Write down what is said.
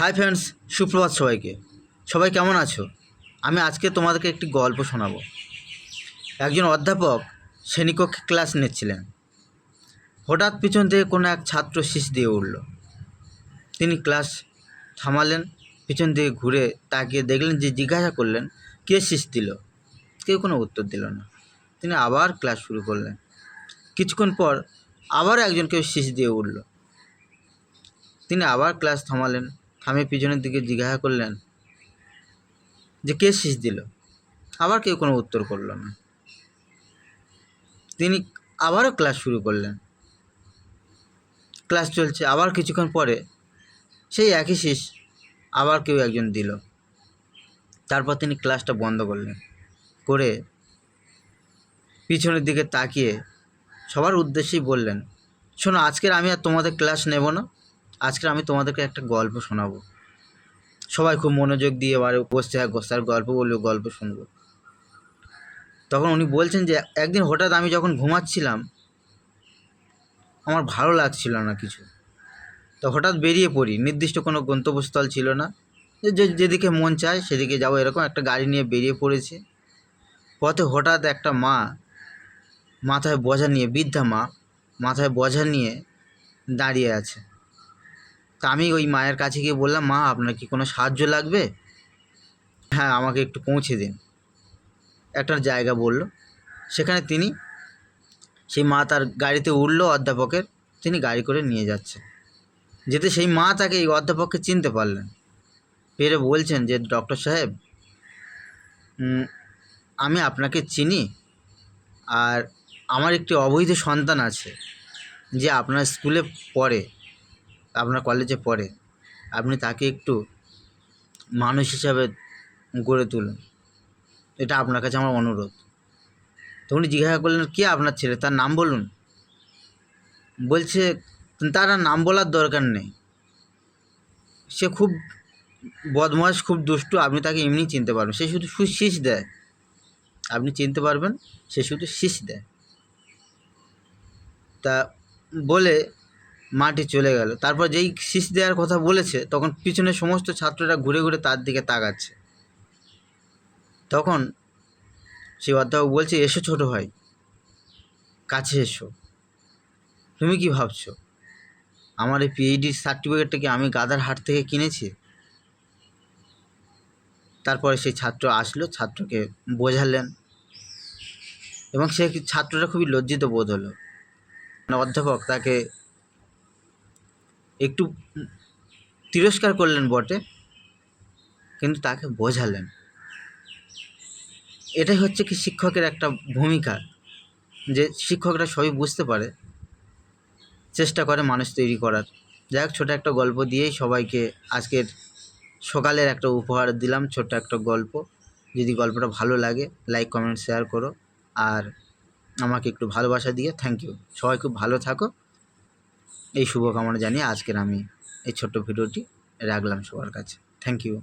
Hi friends, সুপ্রভাত সবাইকে। সবাই কেমন আছো? আমি আজকে তোমাদেরকে একটি গল্প শোনাবো। একজন অধ্যাপক শ্রেণীকক্ষে ক্লাস নিচ্ছিলেন। হঠাৎ পিছন থেকে কোনো এক ছাত্র শীষ দিয়ে উঠল। তিনি ক্লাস থামালেন, পিছন দিকে ঘুরে তাকিয়ে দেখলেন যে জিজ্ঞাসা করলেন, কে শীষ দিল? কেউ কোনো উত্তর দিল না। তিনি আবার ক্লাস শুরু করলেন। কিছুক্ষণ পর আবার একজন কেউ শীষ দিয়ে উঠল। তিনি আবার ক্লাস থামালেন থামে পিছনের দিকে জিজ্ঞাসা করলেন, যে কে শীষ দিল? আবার কেউ কোনো উত্তর করল না। তিনি আবারও ক্লাস শুরু করলেন। ক্লাস চলছে, আবার কিছুক্ষণ পরে সেই একই শীষ আবার কেউ একজন দিল। তারপর তিনি ক্লাসটা বন্ধ করলেন, করে পিছনের দিকে তাকিয়ে সবার উদ্দেশ্যেই বললেন, শোনো, আজকের আমি আর তোমাদের ক্লাস নেব না। আজকে আমি তোমাদেরকে একটা গল্প শোনাবো। সবাই খুব মনোযোগ দিয়ে এবারে বসতে থাকব স্যার গল্প বলবে, গল্প শুনব। তখন উনি বলছেন যে, একদিন হঠাৎ আমি যখন ঘুমাচ্ছিলাম, আমার ভালো লাগছিল না কিছু। তো হঠাৎ বেরিয়ে পড়ি, নির্দিষ্ট কোনো গন্তব্যস্থল ছিল না। যে, যেদিকে মন চায় সেদিকে যাব এরকম একটা গাড়ি নিয়ে বেরিয়ে পড়েছে। পথে হঠাৎ একটা মা, মাথায় বোঝা নিয়ে, বৃদ্ধা মা, মাথায় বোঝা নিয়ে দাঁড়িয়ে আছে। তা আমি ওই মায়ের কাছে গিয়ে বললাম, মা, আপনার কি কোনো সাহায্য লাগবে? হ্যাঁ আমাকে একটু পৌঁছে দিন। একটা জায়গা বলল। সেখানে তিনি, সেই মা তার গাড়িতে উঠল, অধ্যাপকের। তিনি গাড়ি করে নিয়ে যাচ্ছে। যেতে সেই মা তাকে এই অধ্যাপককে চিনতে পারলেন। পেরে বলছেন যে, ডক্টর সাহেব আমি আপনাকে চিনি আর আমার একটি অবৈধ সন্তান আছে যে আপনার স্কুলে পড়ে। আপনার কলেজে পড়ে, আপনি তাকে একটু মানুষ হিসাবে গড়ে তুলুন। এটা আপনার কাছে আমার অনুরোধ। তো উনি জিজ্ঞাসা করলেন, কে আপনার ছেলে? তার নাম বলুন। বলছে, তার নাম বলার দরকার নেই। সে খুব বদমাস খুব দুষ্টু, আপনি তাকে এমনি চিনতে পারবেন। সে শুধু শীষ দেয়। আপনি চিনতে পারবেন, সে শুধু শীষ দেয়। তা বলে মাটি চলে গেল। তারপর যেই শীষ দেওয়ার কথা বলেছে, তখন পিছনে সমস্ত ছাত্ররা ঘুরে ঘুরে তার দিকে তাকাচ্ছে। তখন সেই অধ্যাপক বলছে, এসো ছোট ভাই, কাছে এসো। তুমি কি ভাবছ, আমার এই পিএইচডির সার্টিফিকেটটা কি আমি গাদার হাট থেকে কিনেছি? তারপরে সেই ছাত্র আসলো, ছাত্রকে বোঝালেন। এবং সে ছাত্রটা খুবই লজ্জিত বোধ হলো। অধ্যাপক তাকে একটু তিরস্কার করলেন বটে, কিন্তু তাকে বোঝালেন। এটাই হচ্ছে কি শিক্ষকের একটা ভূমিকা, যে শিক্ষকরা সবই বুঝতে পারে, চেষ্টা করে মানুষ তৈরি করার। যাই হোক, ছোটো একটা গল্প দিয়েই সবাইকে আজকের সকালের একটা উপহার দিলাম, ছোট্ট একটা গল্প। যদি গল্পটা ভালো লাগে লাইক কমেন্ট শেয়ার করো। আর আমাকে একটু ভালোবাসা দিয়ে থ্যাংক ইউ সবাই খুব ভালো থাকো। এই শুভকামনা জানিয়ে আজকের আমি এই ছোট্ট ভিডিওটি রাখলাম সবার কাছে। Thank you